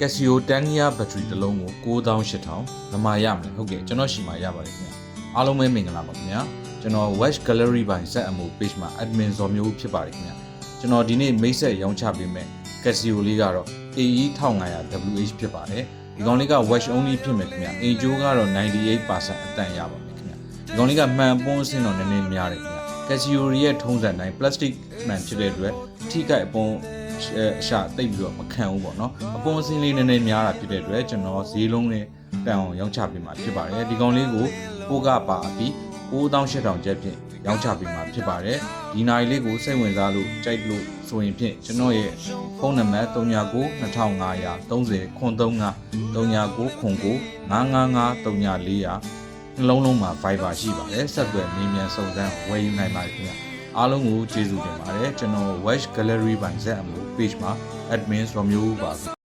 Casio Tania battery တစ်လုံးကို9800မမရမယ်ဟုတ်ကဲ့ကျွန်တော်ရှိမှရပါတယ်ခင်ဗျအားလုံးပဲမင်္ဂလာပါခင်ဗျာကျွန်တော် Watch Gallery by ZMO page မှာ admin ဇော်မျိုးဖြစ်ပါတယ်ခင်ဗျာကျွန်တော်ဒီနေ့မိတ်ဆက်ရောင်းချပေးမယ် Casio လေးကတော့ AE 1500 WH ဖြစ်ပါတယ်ဒီကောင်လေးက watch only ဖြစ်မယ်ခင်ဗျာအင်ဂျိုးကတော့98%အတန်ရပါမယ်ခင်ဗျာဒီကောင်လေးကမှန်ပွန်းစင်းတော့နည်းနည်းများတယ်ခင်ဗျာ Casio ရဲ့ထုံးစံတိုင်း plastic မှန်ဖြစ်တဲ့အတွက်ထိခိုက်အပွန်း အရှာတိတ်ပြီးတော့မခံဘူးပေါ့နော်အပွန်းစင်းလေးနည်းနည်းများတာဖြစ်တဲ့အတွက်ကျွန်တော်ဈေးလုံးနဲ့တန်အောင်ရောင်းချပေးမှာဖြစ်ပါတယ်ဒီကောင်လေးကိုပိုးကပါပြီး9800ကျပ်ဖြင့်ရောင်းချပေးမှာဖြစ်ပါတယ်ဒီနိုင်လေးကိုစိတ်ဝင်စားလို့ကြိုက်လို့ဆိုရင်ဖြင့်ကျွန်တော်ရဲ့ဖုန်းနံပါတ်39 2500 30ခွန်35 39ခွန်9 955 3400နှလုံးလုံးမှာ Viber ရှိပါတယ်ဆက်သွယ်မြင်းမြန်စုံစမ်းဝယ်ယူနိုင်ပါတယ်ခင်ဗျာ အားလုံးကိုကျေးဇူးတင်ပါတယ်ကျွန်တော် Watch Gallery by ZMO page မှာ admin ဆိုမျိုးပါ